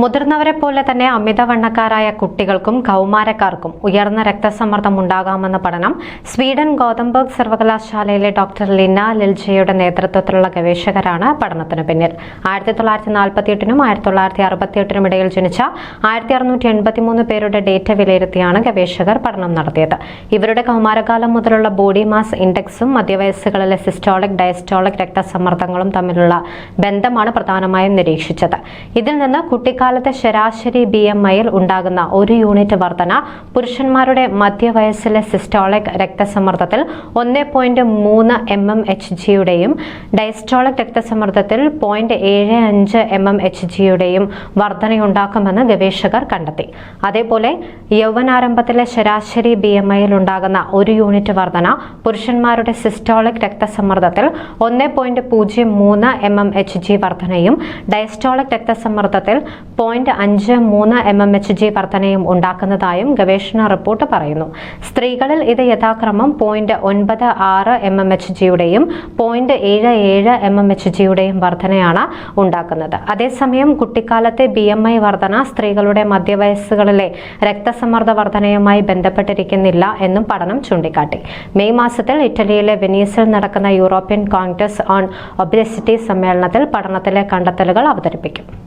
മുതിർന്നവരെ പോലെ തന്നെ അമിതവണ്ണക്കാരായ കുട്ടികൾക്കും കൗമാരക്കാർക്കും ഉയർന്ന രക്തസമ്മർദ്ദം ഉണ്ടാകാമെന്ന പഠനം സ്വീഡൻ ഗോതംബർഗ് സർവകലാശാലയിലെ ഡോക്ടർ ലിന ലിൽജയുടെ നേതൃത്വത്തിലുള്ള ഗവേഷകരാണ് പഠനത്തിന് പിന്നിൽ. ആയിരത്തി തൊള്ളായിരത്തി നാൽപ്പത്തിയെട്ടിനും ആയിരത്തി തൊള്ളായിരത്തി അറുപത്തിയെട്ടിനും ഇടയിൽ ജനിച്ച ആയിരത്തി അറുന്നൂറ്റി എൺപത്തിമൂന്ന് പേരുടെ ഡേറ്റ വിലയിരുത്തിയാണ് ഗവേഷകർ പഠനം നടത്തിയത്. ഇവരുടെ കൗമാരകാലം മുതലുള്ള ബോഡി മാസ് ഇൻഡെക്സും മധ്യവയസ്സുകളിലെ സിസ്റ്റോളിക് ഡയസ്റ്റോളിക് രക്തസമ്മർദ്ദങ്ങളും തമ്മിലുള്ള ബന്ധമാണ് പ്രധാനമായും നിരീക്ഷിച്ചത്. ഇതിൽ നിന്ന് കുട്ടിക്കാലത്തെ ശരാശരി ബി എം ഐയിൽ ഉണ്ടാകുന്ന ഒരു യൂണിറ്റ് വർധന പുരുഷന്മാരുടെ മധ്യവയസ്സിലെ സിസ്റ്റോളിക് രക്തസമ്മർദ്ദത്തിൽ ഒന്ന് പോയിന്റ് മൂന്ന് എം എം എച്ച് ജിയുടെയും ഡയസ്റ്റോളിക് രക്തസമ്മർദ്ദത്തിൽ പോയിന്റ് ഏഴ് അഞ്ച് എം എം എച്ച് ജിയുടെയും വർധനയുണ്ടാക്കുമെന്ന് ഗവേഷകർ കണ്ടെത്തി. അതേപോലെ യൗവനാരംഭത്തിലെ ശരാശരി ബി എം ഐയിൽ ഉണ്ടാകുന്ന ഒരു യൂണിറ്റ് വർധന പുരുഷന്മാരുടെ സിസ്റ്റോളിക് രക്തസമ്മർദ്ദത്തിൽ ഒന്ന് പോയിന്റ് പൂജ്യം മൂന്ന് എം എം എച്ച് ജി വർധനയും ഡയസ്റ്റോളിക് രക്തസമ്മർദ്ദത്തിൽ പോയിന്റ് അഞ്ച് മൂന്ന് എം എം എച്ച് ജി വർധനയും ഉണ്ടാക്കുന്നതായും ഗവേഷണ റിപ്പോർട്ട് പറയുന്നു. സ്ത്രീകളിൽ ഇത് യഥാക്രമം പോയിന്റ് ഒൻപത് ആറ് എം എം എച്ച് ജിയുടെയും പോയിന്റ് ഏഴ് ഏഴ് എം എം എച്ച് ജിയുടെയും വർധനയാണ് ഉണ്ടാക്കുന്നത്. അതേസമയം കുട്ടിക്കാലത്തെ ബി എം ഐ വർധന സ്ത്രീകളുടെ മധ്യവയസ്സുകളിലെ രക്തസമ്മർദ്ദ വർധനയുമായി ബന്ധപ്പെട്ടിരിക്കുന്നില്ല എന്നും പഠനം ചൂണ്ടിക്കാട്ടി. മെയ് മാസത്തിൽ ഇറ്റലിയിലെ വെനീസിൽ നടക്കുന്ന യൂറോപ്യൻ കോൺഗ്രസ് ഓൺ ഒബിസിറ്റി സമ്മേളനത്തിൽ പഠനത്തിലെ കണ്ടെത്തലുകൾ അവതരിപ്പിക്കും.